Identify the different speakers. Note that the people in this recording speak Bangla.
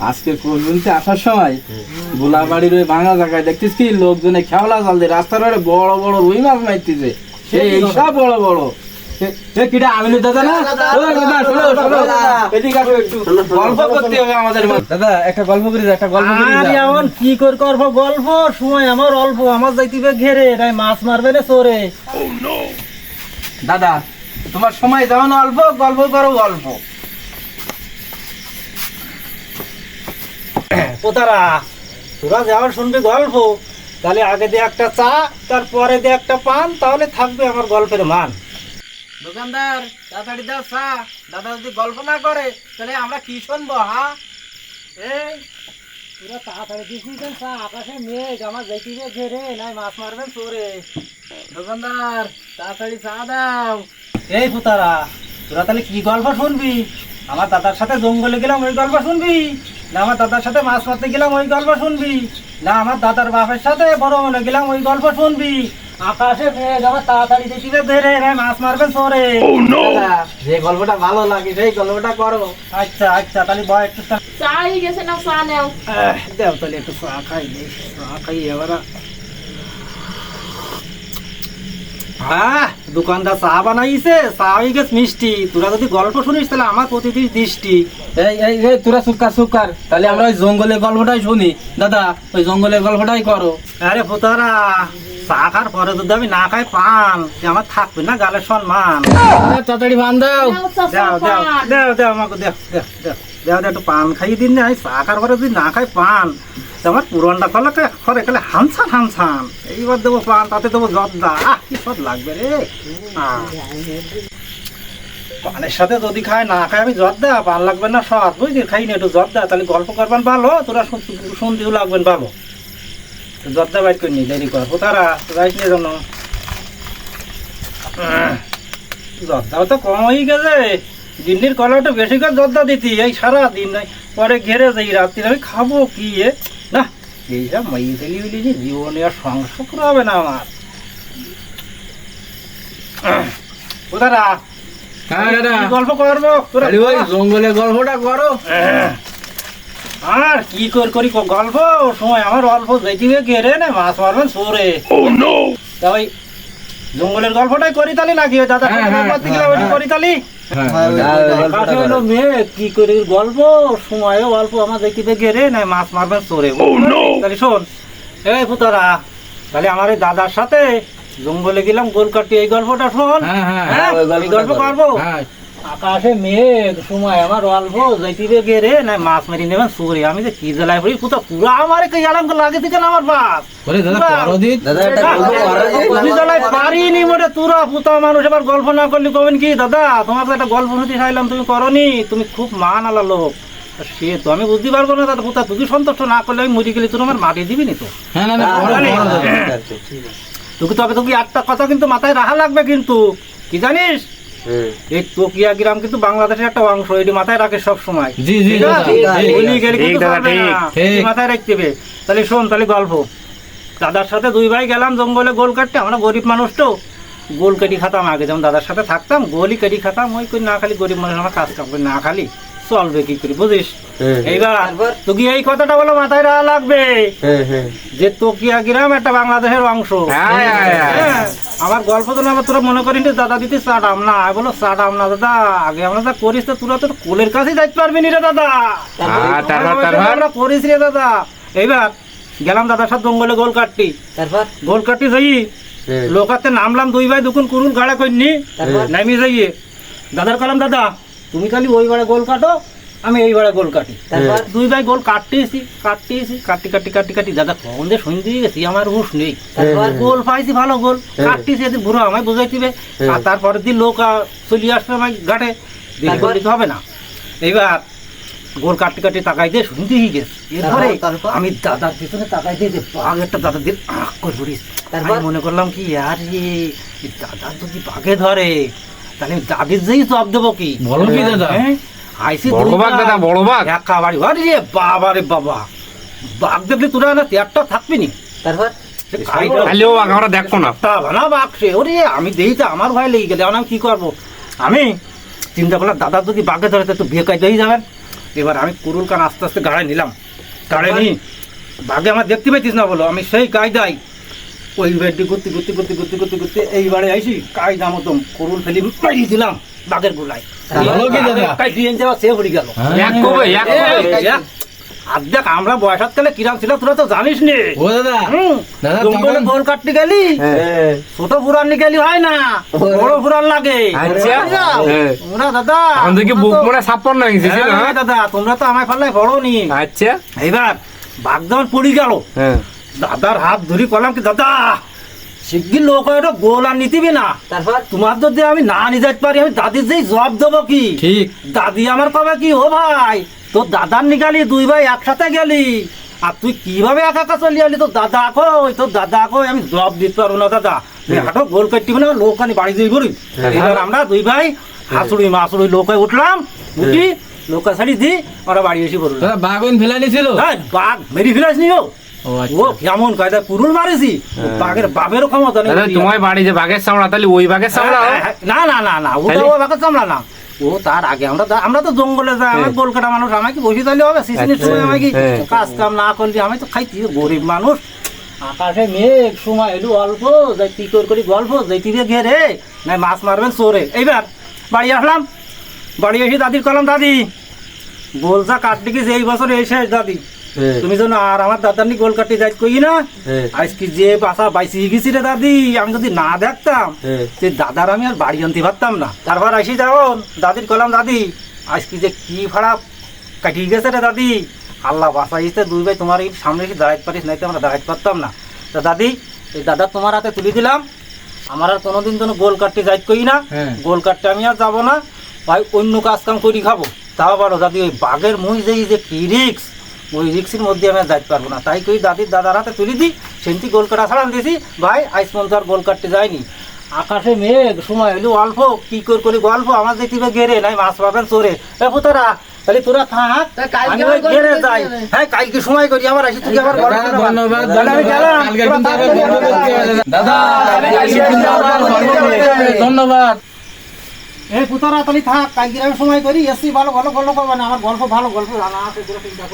Speaker 1: আজকে আসার সময় গোলাবাড়ির ওই ভাঙা জায়গায় দেখছিস কি? লোকজনে খেওলা জাল দিয়ে রাস্তার বড় বড় রুই মাছ মারতেছে। এইসব বড় বড়। গল্প করতে হবে আমাদের মাঝে। দাদা একটা গল্প করি একটা গল্প করি
Speaker 2: আর এমন কি করে করব গল্প? সময় আমার অল্প আমার যাইতিবে ঘেরে মাছ মারবে না চোরে।
Speaker 1: দাদা তোমার সময় যেমন অল্প গল্প করো অল্প।
Speaker 2: পোতারা তোরা যেমন শুনবি গল্প তাহলে আগে দিয়ে একটা চা তারপরে দিয়ে একটা পান তাহলে থাকবে আমার গল্পের মান।
Speaker 1: দোকানদার তাড়াতাড়ি দাও চা। দাদা যদি গল্প না করে তাহলে আমরা কি শুনব হ্যাঁ
Speaker 2: এই তোরা তাড়াতাড়ি দিস চা? আকাশে মেঘ আমার যাইতিবে ঘেরে নাই মাছ মারবেন চোরে।
Speaker 1: দোকানদার তাড়াতাড়ি চা দাও।
Speaker 2: এই পুতারা তোরা তাহলে কি গল্প শুনবি? আমার দাদার সাথে জঙ্গলে গেলাম ওই গল্প শুনবি? না আমার দাদার সাথে মাছ মারতে গেলাম ওই গল্প শুনবি। না আমার দাদার বাপের সাথে বড় মনে গেলাম ওই গল্প শুনবি। আকাশে মেঘ আমার তাড়াতাড়ি দেখিবে ধরে মাছ মারবেন চোরে
Speaker 1: দাদা, যে গল্পটা ভালো লাগে সেই গল্পটা করো।
Speaker 2: আচ্ছা আচ্ছা তাহলে বয় একটু চা
Speaker 3: চা গেছে না চা নেও।
Speaker 2: আহ, দেও তাহলে একটু চা খাই চা খাই এবার। হ্যাঁ দোকানদার চা বানাইছে চা হয়ে গেছে মিষ্টি। তোরা যদি গল্প শুনিস তাহলে আমার প্রতিদিন দৃষ্টি।
Speaker 1: এই এই এই তোরা সুকার সুকার তাহলে আমরা ওই জঙ্গলের গল্পটাই শুনি। দাদা ওই জঙ্গলের গল্পটাই করো।
Speaker 2: আরে পোতারা চা খার পরে যদি আমি না খাই পান। যে আমার থাকবে না গালের সম্মান।
Speaker 1: তাড়াতাড়ি বান দাও।
Speaker 2: দেও দেও
Speaker 3: পান।
Speaker 2: দেও দেও আমাকে দেও দেও দেও দেও দেও একটু পান খাইয়ে দিন না। চা খার পরে যদি না খাই পান। আমার পুরনটা ফলাকে খরে খেলে হানসান হানসান। এইবার দেবো পান, তাতে দেবো জর্দা। আহ, কি সব লাগবে রে। পানের সাথে যদি খায়, না খায়, আমি জর্দা, পান লাগবে না সব বুঝলি, খাই না একটু জর্দা। তাহলে গল্প করবেন ভালো, তোরা শুন- শুনতেও লাগবেন ভালো। জর্দা বাইট করে নি দেরি কর। তারা, যাইস নিয়ে জন্য। জর্দাও তো কম হয়ে গেছে। দিল্লির কলাটা বেশি করে জর্দা দিতি। এই সারা দিন পরে ঘেরে যাই রাত্রি আমি খাব কি না এইসব যে জীবনে আর সংসার করা হবে না আমার। কোথারা
Speaker 1: হ্যাঁ দাদা।
Speaker 2: গল্প করব?
Speaker 1: ওই জঙ্গলের গল্পটা করো।
Speaker 2: আর কি কর গল্প? সময় আমার অল্প যেটিবে ঘেরে না মাছ মারবেন সরে তা ওই জঙ্গলের গল্পটাই করি তালি নাকি? দাদা
Speaker 1: হ্যাঁ, হ্যাঁ, হ্যাঁ,
Speaker 2: করি তালি?
Speaker 1: হ্যাঁ,
Speaker 2: মেয়ে কি করে? গল্প? সময়ও অল্প আমার দেখিতে গেরে না মাছ মারবেন চোরে। তাহলে শোন। এই পুতারা তাহলে আমার এই দাদার সাথে জঙ্গলে গেলাম গোল কাটি এই গল্পটা শোন।
Speaker 1: হ্যাঁ, হ্যাঁ,
Speaker 2: হ্যাঁ, এই গল্প করব
Speaker 1: হ্যাঁ।
Speaker 2: আকাশে মেঘ সময় আমার অল্প যাইতিবে গেরে না মাছ মেরে নেবেন চোরে আমি যে কি জ্বালায় পড়ি পুতা পুরা আমার কে আরাম লাগে দিকে না আমার বাস
Speaker 1: ওরে দাদা করো
Speaker 4: দাদা একটা গল্প করা। যায়
Speaker 2: আমি জ্বালায় পারিনি মোটে তোরা পুতা মানুষ। এবার গল্প না করলে কবেন কি দাদা? তোমার একটা গল্প শুনতে চাইলাম তুমি করনি। তুমি খুব মান আলা লোক। সে তো আমি বুঝতে পারব না দাদা পুতা তুই সন্তুষ্ট না করলে আমি মরি গেলে তোর আমার মাটি দিবি নি তো?
Speaker 1: হ্যাঁ না না
Speaker 2: জানি।
Speaker 1: করো
Speaker 2: তোকে তবে তোকে একটা কথা কিন্তু মাথায় রাখা লাগবে কিন্তু কি জানিস? এই তোকিয়া গ্রাম কিন্তু বাংলাদেশের একটা অংশ এটি মাথায় রাখে সব সময়।
Speaker 1: জি জি
Speaker 2: মাথায় রাখতে হবে। তাহলে শোন তাহলে গল্প। দাদার সাথে দুই ভাই গেলাম জঙ্গলে গোল কাটতে আমরা গরিব মানুষ তো। গোল কেটে খাতাম আগে যেমন দাদার সাথে থাকতাম গোলই কেটে খাতাম ওই করে না খালি গরিব মানুষ আমার কাজ কাম করে না খালি। চলবে কি করি বুঝিস? এইবার তোকে এই কথাটা বলে মাথায় রাখা লাগবে। যে তোকিয়া গ্রাম একটা বাংলাদেশের অংশ। হ্যাঁ, আমার গল্প তো আমার তোরা মনে করিস দাদা দিতে চাটাম না। আমি বলো চাটাম না দাদা। আগে আমরা যা করিস তো তোরা তো কোলের কাছে যাইতে পারবি নি রে দাদা। আমরা করিস রে দাদা। এইবার গেলাম দাদার সাথে জঙ্গলে গোল কাটটি
Speaker 4: তারপর?
Speaker 2: গোল কাটটি যাই। লোকাতে নামলাম দুই ভাই দুকুন কুরুল গাড়া করিনি? নামি যাইয়ে দাদার কালাম দাদা তুমি খালি ওই বারে গোল কাটো আমি এই বারে গোল কাটি।
Speaker 4: তারপর?
Speaker 2: দুই ভাই গোল কাটতেছি কাটতেছি কাটি কাটি কাটি কাটি দাদা কখন যে শুনতে গেছি আমার হুশ নেই।
Speaker 4: তারপর?
Speaker 2: গোল পাইছি ভালো গোল। কাটতেছি এদিন বুড়ো আমায় বুঝাইতিবে আর তারপরের দিন লোক চলে আসবে আমার ঘাটে। দেরি করলে হবে না। এইবার গোল কাটি কাটি তাকাই দিয়ে শুনতেই গেছে। এরপরে? আমি দাদার পিছনে তাকাই দিয়ে বাঘ একটা দাদার দিয়ে আঁক করে পড়িস
Speaker 4: তারপর?
Speaker 2: মনে করলাম কি আর দাদা যদি বাঘে ধরে তাহলে আমি দাদির যেই জব দেবো কি?
Speaker 1: বলো কি দাদা?
Speaker 2: হ্যাঁ? আইসি
Speaker 5: বড় বাঘ দাদা, বড় বাঘ?
Speaker 2: একা বাড়ি আরে রে বাবা রে বাবা। বাঘ দেখলে তোরা না তেরটা থাকবি নি?
Speaker 4: তারপর?
Speaker 5: বাঘ আমরা দেখব না।
Speaker 2: তা ভালো বাঘ সে ওরে আমি দেখি তো আমার ভয় লেগে গেলে আমি কি করব? আমি চিন্তা করলাম দাদা যদি বাঘে ধরে তো বিয়ে কাজ হয়ে যাবেন। এবার আমি কুরুল কান আস্তে আস্তে গাড়ায় নিলাম। গাড়ায় নি বাঘে আমার দেখতে পাইতিস না বলো আমি সেই কায়দায় ওই ঘুরতে ঘুরতে এইবারে আইসি কায়দা মতন কুরুল ফেলি পাইয়ে দিলাম বাঘের গুলায়। হয়ে। দেখ আমরা বয়সাত কালে কিরাম ছিল তোরা তো জানিস নে।
Speaker 1: ও দাদা
Speaker 2: জঙ্গলে গোল কাটতে গেলি? ছোট পুরান গেলি হয় না? বড় পুরান লাগে।
Speaker 3: আচ্ছা। হ্যাঁ।
Speaker 2: দাদা
Speaker 3: বুক
Speaker 2: তো-
Speaker 3: মনে ছাপ্পান্ন হয়েছে ছিল
Speaker 2: হ্যাঁ,
Speaker 3: হ্যাঁ?
Speaker 2: দাদা তোমরা তো আমার পাল্লায় বড় নি।
Speaker 3: আচ্ছা।
Speaker 2: এইবার বাঘ যখন পড়ে গেল
Speaker 3: হ্যাঁ।
Speaker 2: দাদার হাত ধরি করলাম কি দাদা? শিগগির লোক হয়তো গোল আর নিতিবি না। তারপর? তোমার যদি আমি না নিয়ে যাইতে পারি আমি দাদির যেই জবাব দেবো কি?
Speaker 1: ঠিক।
Speaker 2: দাদি আমার কবে কি? ও ভাই তোর দাদার নিগালি দুই ভাই একসাথে গেলি। আর তুই কীভাবে একা একা চলি আলি? তোর দাদা কই? তোর দাদা কই? আমি জবাব দিতে পারব না দাদা। তুই হাঁটো গোল কাটতি মানে লোক আমি বাড়ি যাই বলি এবার আমরা দুই ভাই হাসুড়ি মাসুড়ি লোকে উঠলাম উঠি লোকা শাড়ি দি আমরা বাড়ি এসে পড়লাম।
Speaker 1: দাদা বাগুন ফেলানি ছিল
Speaker 2: হ্যাঁ, বাঘ মেরি ফেলাস নিও
Speaker 1: ও
Speaker 2: ও
Speaker 1: আচ্ছা
Speaker 2: কেমন কায়দা পুরুল মারেছি বাঘের বাপেরও ক্ষমতা নেই
Speaker 3: তোমার বাড়ি যে বাঘের তাহলে ওই বাঘের
Speaker 2: হ্যাঁ, হ্যাঁ, না না না না ওটা
Speaker 3: তাহলে?
Speaker 2: ও বাঘের চামড়া না। ও তার আগে আমরা আমরা তো জঙ্গলে যাই আমার কলকাতা মানুষ আমাকে বসে তাহলে হবে সিজনের সময়
Speaker 3: আচ্ছা,
Speaker 2: আমাকে
Speaker 3: হ্যাঁ।
Speaker 2: কাজ কাম না করলে আমি তো খাইতি গরিব মানুষ। আকাশে মেঘ সময় এলু অল্প যাই করি গল্প যাই টিভি ঘেরে নাই মাছ মারবেন চোরে। এইবার বাড়ি আসলাম। বাড়ি এসে দাদির কলাম দাদি। বলছা কাটলি কি এই বছর শেষ দাদি। তুমি যেন আর আমার দাদার নি গোল কাটি যাই কই না? আজকে যে বাসা বাইসি গেছি রে দাদি আমি যদি না দেখতাম সে দাদার আমি আর বাড়ি আনতে পারতাম না। তারপর আসি যাও দাদির কলাম দাদি আজকে যে কি ভাড়া কাটিয়ে গেছে রে দাদি? আল্লাহ বাসাইতে দুই ভাই তোমার এই সামনে এসে দাঁড়াইতে পারিস নাই তো আমরা দাঁড়াইতে পারতাম না। তা দাদি এই দাদা তোমার হাতে তুলে দিলাম। আমার আর কোনোদিন যেন গোল কাটতে যাই কই না
Speaker 1: হ্যাঁ।
Speaker 2: গোল কাটতে আমি আর যাব না। ভাই অন্য কাজ কাম করি খাব। তাও পারো দাদি ওই বাঘের মুই যে কি রিক্স ওই রিক্সের মধ্যে আমি যাইতে পারব না। তাই কই দাদির দাদার হাতে তুলে দিই সেন্টি গোল কাটা ছাড়ান দিয়েছি ভাই আইস আর গোল কাটতে যায়নি আকাশে মেঘ সময় হইল অল্প কি করে করি গল্প? আমার যে টিপে গেরে নাই মাছ পাবেন চোরে। এ পুতরা তাহলে তোরা থাক
Speaker 4: তা
Speaker 2: আমি ওই গেরে যাই। হ্যাঁ কালকে সময় করি আবার আসি তুই আবার।
Speaker 1: দাদা ধন্যবাদ।
Speaker 2: এই পুতরা তালি থাক, কালকে সময় করি, এসি ভালো ভালো গল্প করবা না, আমার গল্প ভালো, গল্প জানা আছে চিন্তা